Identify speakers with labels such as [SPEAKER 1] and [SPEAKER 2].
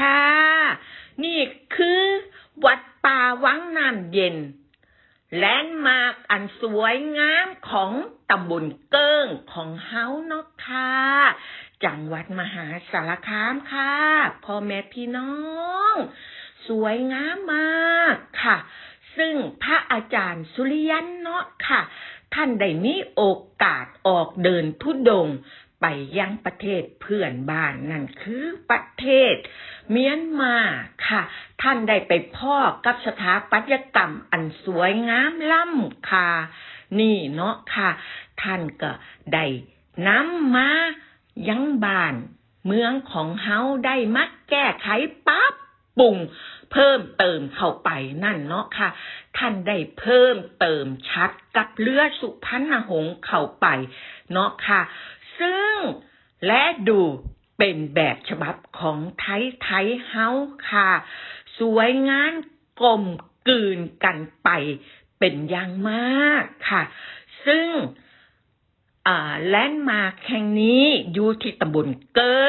[SPEAKER 1] ค่ะ นี่คือวัดป่าวังน้ำเย็น แลนด์มาร์กอันสวยงามของตำบลเกิ้งของเฮาเนาะค่ะจังหวัดมหาสารคามค่ะพ่อแม่พี่น้อง สวยงามมากค่ะ ซึ่งพระอาจารย์สุริยันเนาะค่ะ ท่านได้มีโอกาสออกเดินทุดง ไปยังประเทศเพื่อนบ้านนั่นคือประเทศ เมียนมาค่ะ ท่านได้ไปพ่อกับสถาปัตยกรรมอันสวยงามล่ำค่ะ นี่เนาะค่ะ ท่านก็ได้นำมายังบ้าน เมืองของเฮาได้มาแก้ไขปรับปรุงเพิ่มเติมเข้าไปนั่นเนาะค่ะ ท่านได้เพิ่มเติมชัดกับเรือสุพรรณหงษ์เข้าไป เนาะค่ะ ซึ่งและดูเป็นแบบฉบับของไทยไทยเฮาค่ะ สวยงามกลมกลืนกันไปเป็นอย่างมากค่ะ ซึ่งอ่าแลนด์มาร์คแห่งนี้อยู่ที่ตำบลเกิ